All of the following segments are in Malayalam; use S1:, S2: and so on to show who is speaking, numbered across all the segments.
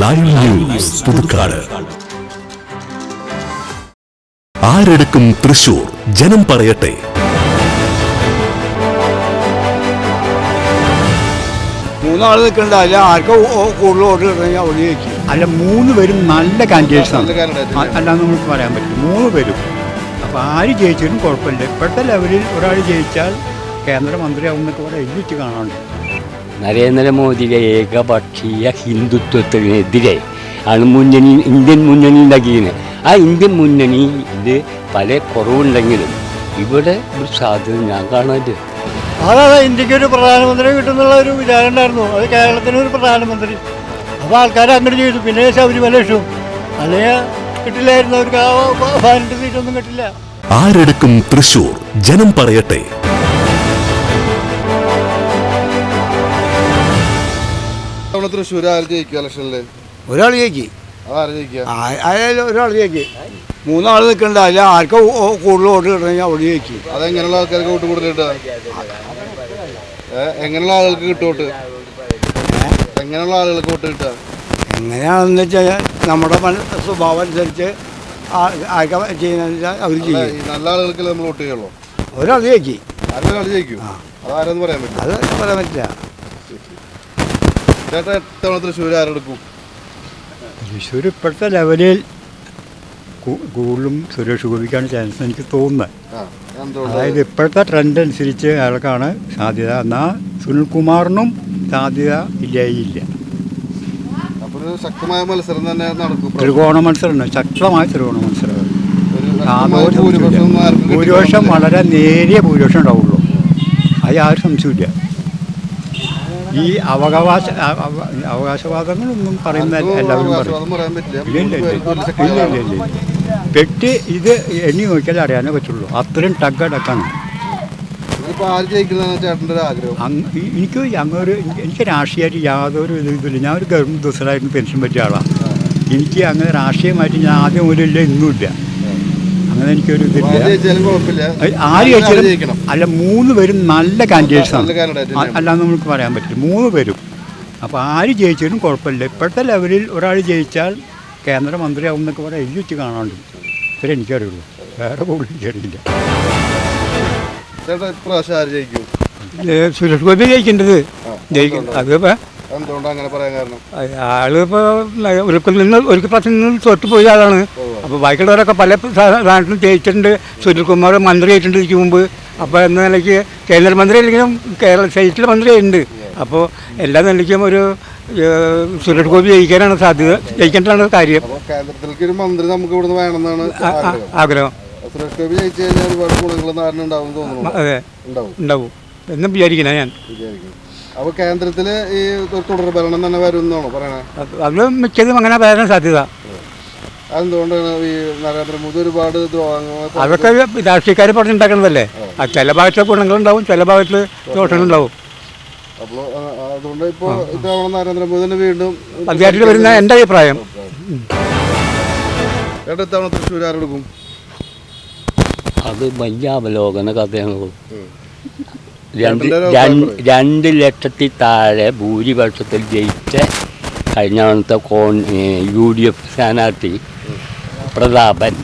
S1: Live news Puthukkad. ആരെടുക്കും തൃശൂർ? ജനം പറയട്ടെ.
S2: മൂന്നാൾ നിൽക്കണ്ട. അല്ല ആർക്കും കൂടുതൽ ഓർഡർ കിട്ടണമെങ്കിൽ അവിടെ ജയിക്കും
S3: അല്ല മൂന്ന് പേരും നല്ല കാൻഡിഡേറ്റ്സ് ആണ്.
S4: candidate
S3: നമുക്ക് പറയാൻ പറ്റും മൂന്ന് പേരും. അപ്പോൾ ആര് ജയിച്ചാലും കുഴപ്പമില്ല. ഇപ്പോഴത്തെ ലെവലിൽ ഒരാൾ ജയിച്ചാൽ കേന്ദ്രമന്ത്രിയാവും എന്നൊക്കെ ഇവിടെ എഴുതിച്ച് കാണാണ്ട്
S5: നരേന്ദ്രമോദിയുടെ ഏകപക്ഷീയ ഹിന്ദുത്വത്തിനെതിരെ ആണ് മുന്നണി ഇന്ത്യൻ മുന്നണി ഉണ്ടാക്കിയത് ആ ഇന്ത്യൻ മുന്നണി ഇത് പല കുറവുണ്ടെങ്കിലും ഇവിടെ ഒരു സാധ്യത ഞാൻ കാണാറ്
S6: അതാണ് ഇന്ത്യയ്ക്ക് ഒരു പ്രധാനമന്ത്രി കിട്ടുന്നുള്ള ഒരു വിചാരം ഉണ്ടായിരുന്നു. അത് കേരളത്തിന് ഒരു പ്രധാനമന്ത്രി. അപ്പോൾ ആൾക്കാർ അങ്ങനെ ചെയ്തു പിന്നെ ശബരിമല ഇഷ്ടു അല്ലെങ്കിൽ കിട്ടില്ലായിരുന്നു. അവർക്ക് പതിനെട്ട് സീറ്റൊന്നും കിട്ടില്ല.
S1: ആരെടുക്കും തൃശൂർ ജനം പറയട്ടെ.
S4: തൃശ്ശൂർ ആര് ജയിക്കുക ഇലക്ഷനിൽ?
S2: ഒരാൾ ജയിക്കി.
S4: അതാര് ജയിക്കുക
S2: ആയാലും ഒരാൾ ജയിക്കി. മൂന്നാൾ നിൽക്കണ്ട അല്ല ആർക്കും കൂടുതൽ വോട്ട് കിട്ടണമെങ്കിൽ അവിടെ ജയിക്കും.
S4: അതെങ്ങനെയുള്ള ആൾക്കാർക്ക് വോട്ട് കൂടുതൽ കിട്ടുക? എങ്ങനെയുള്ള ആളുകൾക്ക് കിട്ടും വോട്ട്? എങ്ങനെയുള്ള ആളുകൾക്ക് വോട്ട് കിട്ടുക?
S2: എങ്ങനെയാണെന്ന് വെച്ചാൽ നമ്മുടെ മന- സ്വഭാവം അനുസരിച്ച് വെച്ചാൽ അവർ ചെയ്യും.
S4: നല്ല ആളുകൾക്ക് നമ്മൾ വോട്ട് ചെയ്യുള്ളൂ?
S2: ഒരാൾ ജയിക്കും.
S4: അതൊന്നും ആൾ ജയിക്കും അതാരെന്ന് പറയാൻ പറ്റില്ല
S2: അത് പറയാൻ പറ്റില്ല.
S4: ചേട്ടാ എത്തവണ തൃശ്ശൂർ ആരെടുക്കും
S3: തൃശ്ശൂർ ഇപ്പോഴത്തെ ലെവലിൽ കൂടുതലും സുരേഷ് ഗോപിക്കാണ് ചാൻസ് എനിക്ക് തോന്നുന്നത് അതായത് ഇപ്പോഴത്തെ ട്രെൻഡ് അനുസരിച്ച് അയാൾക്കാണ് സാധ്യത. എന്നാൽ സുനിൽകുമാറിനും സാധ്യത ഇല്ലായില്ല.
S4: ശക്തമായ മത്സരം തന്നെ നടക്കും.
S3: ത്രികോണ മത്സരമാണ് ശക്തമായ ത്രികോണ മത്സരം.
S4: ഭൂരിപക്ഷം.
S3: വളരെ നേരിയ ഭൂരിപക്ഷം ഉണ്ടാവുള്ളൂ. അത് ആരും സംശയമില്ല ഈ അവകാശ അവകാശവാദങ്ങളൊന്നും പറയുന്ന എല്ലാവരും പറയും. പെട്ടി ഇത് എണ്ണി നോക്കിയാൽ അറിയാനേ പറ്റുള്ളൂ. അത്രയും ടക്കടക്കാണ് എനിക്ക് അങ്ങൊരു എനിക്ക് രാഷ്ട്രീയമായിട്ട് യാതൊരു ഇത് ഇതില്ല ഞാൻ ഒരു ഗവൺമെന്റ് ദിവസമായിട്ട് പെൻഷൻ പറ്റിയ ആളാണ് എനിക്ക് അങ്ങനെ രാഷ്ട്രീയമായിട്ട് ഞാൻ ആദ്യം ഒരു ഇല്ല. ഇന്നുമില്ല അങ്ങനെ എനിക്കൊരു ഇതില്ല.
S4: ആര് ജയിക്കണം?
S3: അല്ല മൂന്ന് പേരും നല്ല കാൻഡിഡേറ്റ്സ് ആണ്. അല്ലാന്ന് നമുക്ക് പറയാൻ പറ്റില്ല മൂന്ന് പേരും. അപ്പോൾ ആര് ജയിച്ചാലും കുഴപ്പമില്ല. ഇപ്പോഴത്തെ ലെവലിൽ ഒരാൾ ജയിച്ചാൽ കേന്ദ്രമന്ത്രിയാവും എന്നൊക്കെ പറയാൻ എഴുതി വെച്ച് കാണാണ്ട്. ഇത്രേ എനിക്കറിയുള്ളൂ. വേറെ
S4: ചേട്ടാ ഇപ്രാവശ്യം ആര് ജയിക്കും?
S3: സുരേഷ് ഗോപി ജയിക്കേണ്ടത്. ജയിക്കും
S4: അതിപ്പോ
S3: ആളിപ്പോൾ ഒരിക്കൽ നിന്ന് നിന്ന് തൊട്ട് പോയ ആളാണ്. അപ്പോൾ ബാക്കിയുള്ളവരൊക്കെ പല സ്ഥാനത്തും ജയിച്ചിട്ടുണ്ട്. സുനിൽകുമാർ മന്ത്രി ആയിട്ടുണ്ട് ഇതിക്ക് മുമ്പ്. അപ്പോൾ എന്ന നിലയ്ക്ക് കേന്ദ്രമന്ത്രി അല്ലെങ്കിലും കേരള സ്റ്റേറ്റിലെ മന്ത്രി ഉണ്ട് അപ്പോൾ എല്ലാ നിലയ്ക്കും ഒരു സുരേഷ് ഗോപി ജയിക്കാനാണ് സാധ്യത. ജയിക്കേണ്ടതാണ് കാര്യം.
S4: കേന്ദ്രത്തിലേക്ക് ഒരു മന്ത്രി നമുക്ക് ഇവിടുന്ന് വേണമെന്നാണ് ആഗ്രഹം. സുരേഷ് ഗോപി ജയിച്ചു കഴിഞ്ഞാൽ ഒരുപാട് നാടിന് ഉണ്ടാവും തോന്നുന്നു.
S3: അതെ.
S4: ഉണ്ടാവും.
S3: എന്നും വിചാരിക്കണ ഞാൻ.
S4: അപ്പോൾ കേന്ദ്രത്തിൽ ഈ തുടർ ഭരണം തന്നെ വരുമെന്നാണോ പറയണേ?
S3: അത് മിക്കതും അങ്ങനെ വരാൻ സാധ്യത.
S4: അതെന്തുകൊണ്ടാണ് ഈ നരേന്ദ്രമോദി ഒരുപാട് ദ്രോഹങ്ങൾ
S3: അതൊക്കെ രാഷ്ട്രീയക്കാർ പറഞ്ഞുണ്ടാക്കണതല്ലേ ചില ഭാഗത്ത് ഗുണങ്ങളുണ്ടാവും ചില ഭാഗത്ത് ദോഷങ്ങളുണ്ടാവും.
S4: അപ്പോൾ അതുകൊണ്ട് ഇപ്പോ ഇത്തവണ നരേന്ദ്രമോദി തന്നെ വീണ്ടും
S3: അധികാരത്തിൽ വരുന്ന എന്റെ അഭിപ്രായം.
S4: ചേട്ടാ ഇത്തവണ തൃശ്ശൂർ ആരെടുക്കും?
S5: അത് വലിയ അവലോകന കഥയാണ് രണ്ട് രണ്ട് ലക്ഷത്തിൽ താഴെ ഭൂരിപക്ഷത്തിൽ ജയിച്ച കഴിഞ്ഞ തവണത്തെ കോൺ യു ഡി എഫ് സ്ഥാനാർത്ഥി പ്രതാപൻ.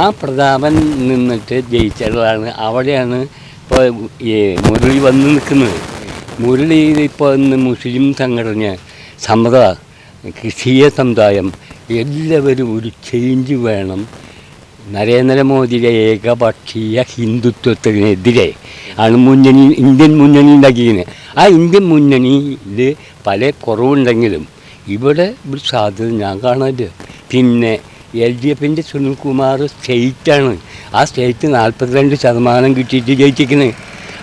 S5: ആ പ്രതാപൻ നിന്നിട്ട് ജയിച്ചതാണ് അവിടെയാണ് ഇപ്പോൾ ഈ മുരളി വന്ന് നിൽക്കുന്നത്. മുരളി ഇപ്പോൾ ഇന്ന് മുസ്ലിം സംഘടന സമത ക്രിസ്തീയ സമുദായം എല്ലാവരും ഒരു ചേഞ്ച് വേണം. നരേന്ദ്രമോദിയുടെ ഏകപക്ഷീയ ഹിന്ദുത്വത്തിനെതിരെ ആണ് മുന്നണി ഇന്ത്യൻ മുന്നണി ഉണ്ടാക്കിയത് ആ ഇന്ത്യൻ മുന്നണിയിൽ പല കുറവുണ്ടെങ്കിലും ഇവിടെ ഒരു സാധ്യത ഞാൻ കാണാറ് പിന്നെ എൽ ഡി എഫിന്റെ സുനിൽകുമാർ സ്റ്റേറ്റാണ്. ആ സ്റ്റേറ്റ് നാൽപ്പത്തിരണ്ട് ശതമാനം കിട്ടിയിട്ട് ജയിച്ചിരിക്കുന്നത്.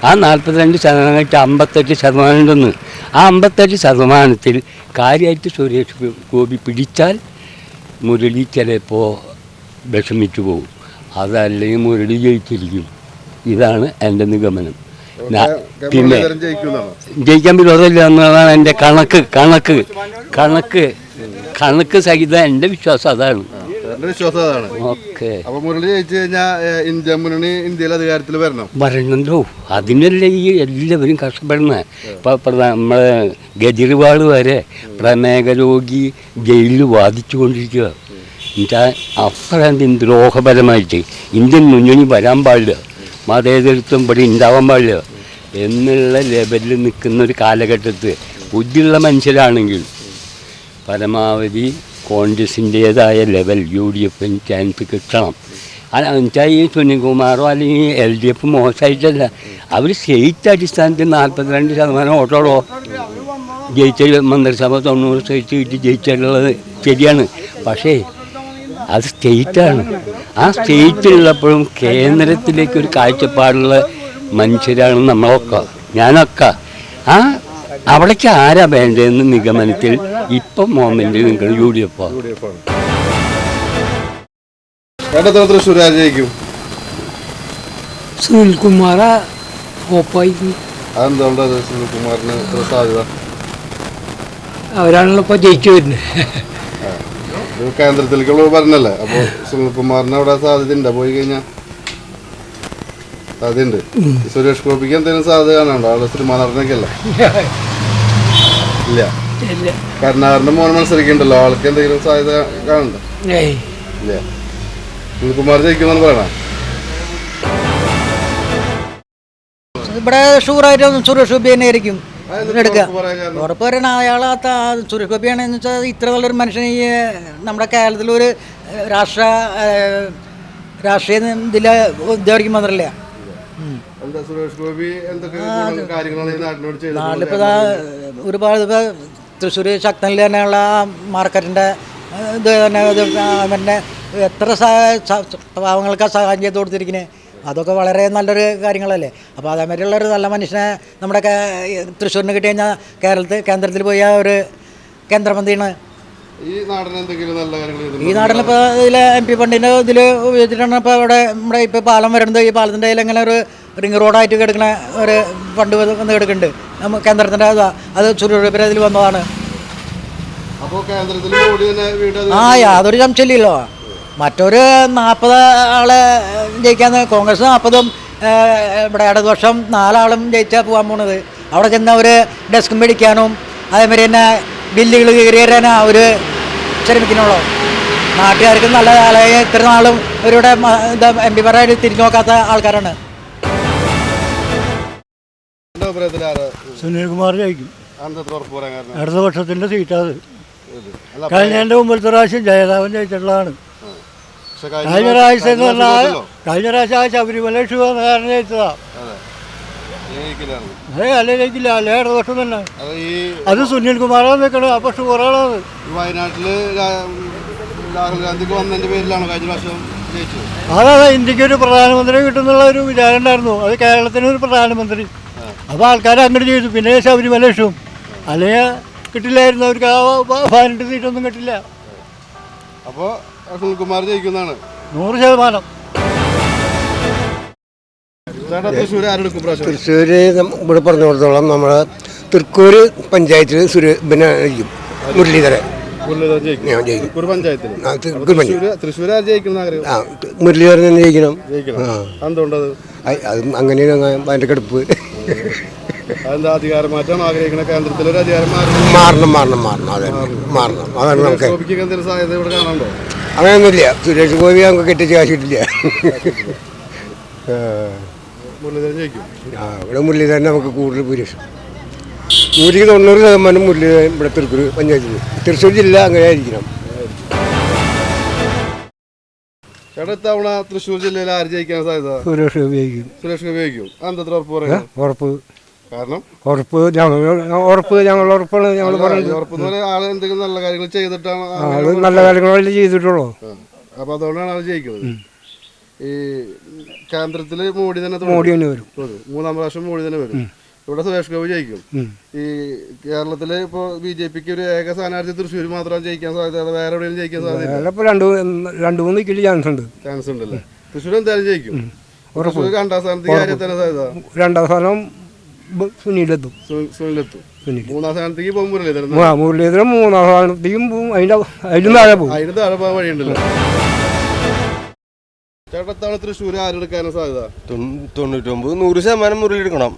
S5: ആ നാൽപ്പത്തിരണ്ട് ശതമാനം കഴിഞ്ഞിട്ട് അമ്പത്തെട്ട് ശതമാനം ഉണ്ടെന്ന് ആ അമ്പത്തെട്ട് ശതമാനത്തിൽ കാര്യമായിട്ട് സുരേഷ് ഗോപി പിടിച്ചാൽ മുരളി ചിലപ്പോൾ വിഷമിച്ചു പോകും. അതല്ലെങ്കിൽ മുരളി ജയിച്ചിരിക്കും. ഇതാണ് എന്റെ നിഗമനം. പിന്നെ ജയിക്കാൻ വിരോധമില്ല എന്നതാണ് എന്റെ കണക്ക് കണക്ക്. കണക്ക്. കണക്ക് സഹിതം എന്റെ വിശ്വാസം അതാണ്.
S4: ചേട്ടന്റെ വിശ്വാസം അതാണ്
S5: ഒക്കെ
S4: അപ്പൊ മുരളി ജയിച്ചു കഴിഞ്ഞാൽ ഇന്ത്യ മുന്നണി ഇന്ത്യയിൽ അധികാരത്തിൽ വരണം.
S5: വരണല്ലോ അതിനല്ലേ ഈ എല്ലാവരും കഷ്ടപ്പെടുന്നത്. ഇപ്പൊ നമ്മളെ ഗജറിവാൾ വരെ പ്രമേഹ രോഗി ജയിലിൽ വാദിച്ചു കൊണ്ടിരിക്കുക എന്നുവെച്ചാൽ അപ്പഴാണ് ദ്രോഹപരമായിട്ട് ഇന്ത്യൻ മുന്നണി വരാൻ പാടില്ല. മതേതരത്വം ഇവിടെ ഉണ്ടാവാൻ പാടില്ല. എന്നുള്ള ലെവലിൽ നിൽക്കുന്ന ഒരു കാലഘട്ടത്ത് ബുദ്ധിയുള്ള മനുഷ്യരാണെങ്കിൽ പരമാവധി കോൺഗ്രസിന്റേതായ ലെവൽ യു ഡി എഫിന് ചാൻസ് കിട്ടണം. എന്നുവെച്ചാൽ ഈ സുനിൽകുമാറോ അല്ലെങ്കിൽ എൽ ഡി എഫ് മോശമായിട്ടല്ല. അവർ സ്റ്റേറ്റ് അടിസ്ഥാനത്തിൽ നാൽപ്പത്തിരണ്ട് ശതമാനം വോട്ടോളോ ജയിച്ച മന്ത്രിസഭ തൊണ്ണൂറ് സ്റ്റേറ്റ് കിട്ടി ജയിച്ചിട്ടുള്ളത് ശരിയാണ്. പക്ഷേ അത് സ്റ്റേറ്റാണ്. ആ സ്റ്റേറ്റിലുള്ളപ്പോഴും കേന്ദ്രത്തിലേക്ക് ഒരു കാഴ്ചപ്പാടുള്ള മനുഷ്യരാണ് നമ്മളൊക്കെ. ഞാനൊക്കെ. ആ അവിടേക്ക് ആരാ വേണ്ടതെന്ന് നിഗമനത്തിൽ ഇപ്പം മോമെന്റിൽ നിങ്ങൾ U D F
S4: U D F ആണ് തൃശ്ശൂർ സുനിൽകുമാറിന് ഇത്ര സാധ്യത?
S7: അവരാണല്ലോ ഇപ്പോൾ ജയിച്ചു വരുന്നത്.
S4: കേന്ദ്രത്തിലേക്കുള്ള പറഞ്ഞല്ലേ അപ്പൊ സുനിൽകുമാറിന് അവിടെ സാധ്യത ഉണ്ടോ പോയി കഴിഞ്ഞാൽ സാധ്യതയുണ്ട്. സുരേഷ് ഗോപിക്ക് എന്തെങ്കിലും സാധ്യത കാണാണ്ടോ അവിടെ സിനിമ നടനൊക്കെ അല്ല? ഇല്ല. കരുണാകരന്റെ മോൻ മത്സരിക്കണ്ടല്ലോ? ആൾക്ക് എന്തെങ്കിലും സാധ്യത കാണണ്ടോ ഇല്ല? സുനിൽകുമാർ ജയിക്കുമെന്ന് പറയണേ.
S8: ഇവിടെ ഷൂറായിട്ട് സുരേഷ് ഗോപി തന്നെ ആയിരിക്കും. എടുക്കുക.
S4: ഉറപ്പ്?
S8: പറയണ അയാളാത്ത സുരേഷ് ഗോപിയാണെന്ന് വെച്ചാൽ ഇത്ര നല്ലൊരു മനുഷ്യൻ ഈ നമ്മുടെ കേരളത്തിലൊരു രാഷ്ട്ര രാഷ്ട്രീയ ഇതിൽ ഉദ്യോഗിക്കും മാത്രമല്ല
S4: നാട്ടിലിപ്പോ സുരേഷ് ഗോപി എന്തൊക്കെ കാര്യങ്ങളാണ് ഈ നാട്ടിനോട്
S8: നാട്ടിലിപ്പോൾ
S4: ചെയ്തത്
S8: ഒരുപാട് തൃശ്ശൂർ ശക്തനിൽ തന്നെയുള്ള മാർക്കറ്റിന്റെ ഇത് തന്നെ അവന്റെ എത്ര പാവങ്ങൾക്ക് സഹായം ചെയ്ത് കൊടുത്തിരിക്കുന്നത് അതൊക്കെ വളരെ നല്ലൊരു കാര്യങ്ങളല്ലേ. അപ്പോൾ അതേമാതിരിയുള്ള ഒരു നല്ല മനുഷ്യനെ നമ്മുടെ തൃശ്ശൂരിന് കിട്ടി കഴിഞ്ഞാൽ കേരളത്തിൽ കേന്ദ്രത്തിൽ പോയ ഒരു കേന്ദ്രമന്ത്രിയാണ്
S4: ഈ നാടിന് എന്തെങ്കിലും നല്ല കാര്യങ്ങൾ
S8: ഈ? നാട്ടിലിപ്പോൾ ഇതിൽ എം പി ഫണ്ടിന്റെ ഇതിൽ ഉപയോഗിച്ചിട്ടാണ് ഇപ്പോൾ ഇവിടെ നമ്മുടെ ഇപ്പോൾ പാലം വരുന്നത്. ഈ പാലത്തിന്റെ കയ്യിൽ ഇങ്ങനെ ഒരു റിംഗ് റോഡായിട്ട് കിടക്കുന്ന ഒരു ഫണ്ട് വന്ന് കിടക്കുന്നുണ്ട് നമ്മ കേന്ദ്രത്തിന്റെ അതാ അത് ചുരുപ്പിന്റെ ഇതിൽ വന്നതാണ്.
S4: അപ്പോ കേന്ദ്രത്തിൽ മോഡി തന്നെ വീട്
S8: ആ യാതൊരു സംശയമില്ലല്ലോ. മറ്റൊരു നാൽപ്പത് ആളെ ജയിക്കാന്ന് കോൺഗ്രസ് നാൽപ്പതും ഇവിടെ ഇടതുപക്ഷം നാലാളും ജയിച്ചാൽ പോകാൻ പോണത്. അവിടെ ചെന്ന് അവർ ഡെസ്ക് മേടിക്കാനും അതേമാതിരി തന്നെ ബില്ലുകൾ കയറി ഒരു അവർ ശ്രമിക്കുന്നുള്ളൂ. നാട്ടുകാർക്ക് നല്ല അല്ലെങ്കിൽ ഇത്ര നാളും ഇവരുടെ എം പി പിമാരായിട്ട് തിരിഞ്ഞു നോക്കാത്ത ആൾക്കാരാണ്.
S6: സുനിൽകുമാർ ജയിക്കും. ഇടതുപക്ഷത്തിന്റെ സീറ്റാത്
S4: ഇത്. അല്ല
S6: കഴിഞ്ഞതിന്റെ മുമ്പത്തെ പ്രാവശ്യം ജയരാമൻ ജയിച്ചിട്ടുള്ളതാണ്. കഴിഞ്ഞ പ്രാവശ്യം എന്ന്
S4: കഴിഞ്ഞ
S6: പറഞ്ഞാൽ
S4: പ്രാവശ്യം
S6: കഴിഞ്ഞ പ്രാവശ്യം ആ ശബരിമല ഇഷ്യൂ വന്ന കാരണം ജയിച്ചതാ.
S4: അതെ
S6: തന്നെ. സുനിൽ കുമാറാണ് നിൽക്കണത്
S4: പക്ഷെ ഒരാളാണ്. വയനാട്ടിൽ രാഹുൽ ഗാന്ധിക്ക് വന്നതിന്റെ പേരിലാണ് കഴിഞ്ഞ പ്രാവശ്യം അതെ
S6: അതെ ഇന്ത്യയ്ക്ക് ഒരു പ്രധാനമന്ത്രി കിട്ടുന്നുള്ള ഒരു വിചാരം ഉണ്ടായിരുന്നു. അത് കേരളത്തിന് ഒരു പ്രധാനമന്ത്രി. അപ്പോൾ ആൾക്കാർ അങ്ങോട്ട് ചെയ്തു പിന്നെ ശബരിമല ഇഷ്ടം അല്ലെങ്കിൽ കിട്ടില്ലായിരുന്നു. അവർക്ക് ആ പതിനെട്ട് സീറ്റൊന്നും കിട്ടില്ല.
S4: അപ്പോ സുനിൽകുമാർ ജയിക്കുന്നതാണ്.
S6: നൂറ് ശതമാനം.
S4: തൃശ്ശൂർ
S9: ഇവിടെ പറഞ്ഞിടത്തോളം നമ്മളെ തൃക്കൂർ പഞ്ചായത്തിൽ സുര പിന്നെ ഇരിക്കും മുരളീധരൻ.
S4: മുരളീധരൻ ജയിക്കും.
S9: ജയിക്കും.
S4: ജയിക്കണം
S9: തന്നെ അത് അങ്ങനെയാണ് അതിന്റെ കിടപ്പ്.
S4: കേന്ദ്രത്തിൽ ഒരു മാറി
S9: മാറണം. മാറണം മാറണം അതെ. മാറണം. അതാണ് നമുക്ക്. അങ്ങനെയൊന്നുമില്ല. സുരേഷ് ഗോപി നമുക്ക് കെട്ടിച്ച് കാശ് കിട്ടില്ല.
S4: മുരളീധരൻ ജയിക്കും.
S9: ആ ഇവിടെ മുരളീധരൻ നമുക്ക് കൂടുതൽ ഭൂരിപക്ഷം. നൂറ്റിക്ക് തൊണ്ണൂറ് ശതമാനം മുരളീധരൻ ഇവിടെ തൃക്കൂർ പഞ്ചായത്തിൽ തൃശ്ശൂർ ജില്ല അങ്ങനെ ആയിരിക്കണം.
S4: ചേട്ടാ തവണ തൃശ്ശൂർ ജില്ലയിൽ ആര് ജയിക്കാൻ സാധ്യത?
S6: സുരേഷ് ഉപയോഗിക്കും
S4: സുരേഷ് ഉപയോഗിക്കും ഇത്ര ഉറപ്പ് പറയുന്നത്?
S3: ഉറപ്പ്.
S4: കാരണം?
S3: ഉറപ്പ് ഞങ്ങൾ ഉറപ്പ് ഞങ്ങൾ ഉറപ്പാണ് ഞങ്ങൾ പറയുന്നത്.
S4: ഉറപ്പ് ആൾ എന്തെങ്കിലും നല്ല കാര്യങ്ങൾ ചെയ്തിട്ടാണ്
S3: ആൾ നല്ല കാര്യങ്ങളല്ലേ ചെയ്തിട്ടുള്ളൂ.
S4: അപ്പൊ അതുകൊണ്ടാണ് ആൾ ജയിക്കുന്നത്. ഈ കേന്ദ്രത്തിൽ മോഡി തന്നെ.
S3: മോഡി തന്നെ വരും.
S4: മൂന്നാം പ്രാവശ്യം മോഡി തന്നെ വരും. ഇവിടെ സുരേഷ് ഗോപി ജയിക്കും. ഈ കേരളത്തിൽ ഇപ്പൊ ബി ജെ പിക്ക് ഒരു ഏക സ്ഥാനാർത്ഥി തൃശ്ശൂർ മാത്രം ജയിക്കാൻ സാധ്യത വേറെ എവിടെയും ജയിക്കാൻ സാധ്യത?
S3: രണ്ടു മൂന്ന് കിലോ ചാൻസ് ഉണ്ട്.
S4: ചാൻസ് ഉണ്ടല്ലേ? തൃശ്ശൂർ എന്തായാലും ജയിക്കും. രണ്ടാം സ്ഥാനത്തേക്ക് കാര്യത്തിന് സാധ്യത?
S3: രണ്ടാം സ്ഥാനം സുനിലെത്തും.
S4: സുനിലെത്തും. മൂന്നാം സ്ഥാനത്തേക്ക് പോകും മുരളീധരൻ
S3: മുരളീധരൻ മൂന്നാം സ്ഥാനത്തേക്കും അതിന്റെ അതിലും താഴെ പോകും
S4: അതിന് താഴെ പോകാൻ വഴിയുണ്ടല്ലോ. ചേട്ടത്താണ് തൃശ്ശൂർ ആരെടുക്കാനും സാധ്യത?
S9: തൊണ്ണൂറ്റൊമ്പത് നൂറ് ശതമാനം മുരളി എടുക്കണം.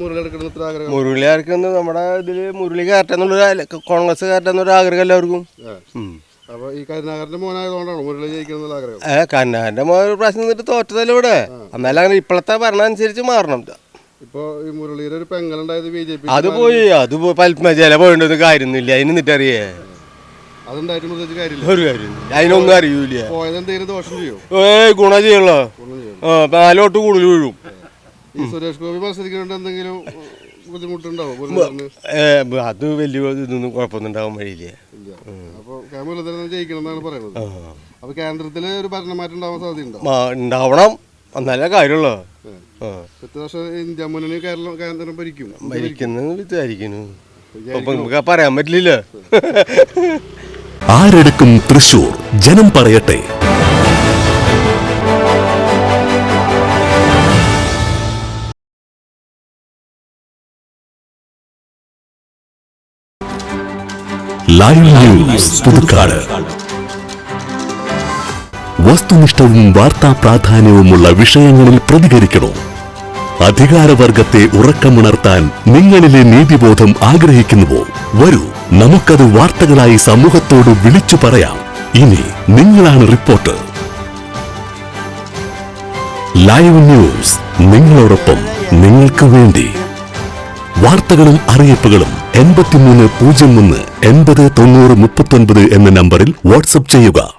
S4: മുരളി ആർക്കുന്നത് ആഗ്രഹം?
S9: മുരളി ആർക്കെന്ന് നമ്മുടെ ഇതിൽ മുരളി കയറ്റെന്നുള്ളൊരു കോൺഗ്രസ് കയറ്റെന്നൊരു ആഗ്രഹം എല്ലാവർക്കും. ഉം.
S4: അപ്പൊ ഈ കരുണാകരന്റെ മോനായതുകൊണ്ടാണ് മുരളി ജയിക്കണം ആഗ്രഹം?
S9: ഏ കന്നാന്റെ മോൻ ഒരു പ്രാവശ്യം നിന്നിട്ട് തോറ്റതല്ലേ ഇവിടെ? എന്നാലും അങ്ങനെ ഇപ്പോഴത്തെ ഭരണം അനുസരിച്ച് മാറണം. അത് പോയി അത് പോയി പൽമജല പോയിട്ടൊന്നും കാര്യമൊന്നുമില്ല. അതിന് നിന്നിട്ടറിയേ.
S4: കാര്യമില്ല.
S9: ഒരു കാര്യം അതിനൊന്നും അറിയൂല
S4: ദോഷം ചെയ്യോ?
S9: ഗുണം ചെയ്യല്ലോ
S4: ഗുണം ചെയ്യും.
S9: ആ നാലോട്ട് കൂടുതൽ വീഴും.
S4: ഈ സുരേഷ് ഗോപി മത്സരിക്കുന്നുണ്ട് എന്തെങ്കിലും ബുദ്ധിമുട്ടുണ്ടാവും?
S9: അത് വലിയ ഇതൊന്നും കുഴപ്പമൊന്നും ഉണ്ടാവാൻ വഴിയില്ല.
S4: ഇല്ല. അപ്പൊ കെ ജയിക്കണം എന്നാണ് പറയുന്നത്. അപ്പോൾ ഒരു ഭരണമാറ്റം ഉണ്ടാവാൻ സാധ്യതയുണ്ടോ?
S9: മാ- ഉണ്ടാവണം. എന്നാലേ കാര്യമുള്ളൂ. ആ.
S4: പത്ത് വർഷം ഇന്ത്യ മുന്നണി കേരളം കേന്ദ്രം ഭരിക്കും?
S9: മരിക്കുന്നത് വിചാരിക്കുന്നു. അപ്പൊ നമുക്ക് പറയാൻ പറ്റില്ല
S1: ആരെടുക്കും തൃശൂർ ജനം പറയട്ടെ. Live news Puthukkad. വസ്തുനിഷ്ഠവും വാർത്താ പ്രാധാന്യവുമുള്ള വിഷയങ്ങളിൽ പ്രതികരിക്കണോ? അധികാരവർഗത്തെ ഉറക്കമുണർത്താൻ നിങ്ങളിലെ നീതിബോധം ആഗ്രഹിക്കുന്നുവോ? വരൂ. നമുക്കത് വാർത്തകളായി സമൂഹത്തോട് വിളിച്ചു പറയാം. ഇനി നിങ്ങളാണ് റിപ്പോർട്ടർ. ലൈവ് ന്യൂസ് നിങ്ങളോടൊപ്പം നിങ്ങൾക്ക് വേണ്ടി. വാർത്തകളും അറിയിപ്പുകളും എൺപത്തിമൂന്ന് പൂജ്യം ഒന്ന് എൺപത് തൊണ്ണൂറ് മുപ്പത്തൊൻപത് എന്ന നമ്പറിൽ വാട്സപ്പ് ചെയ്യുക.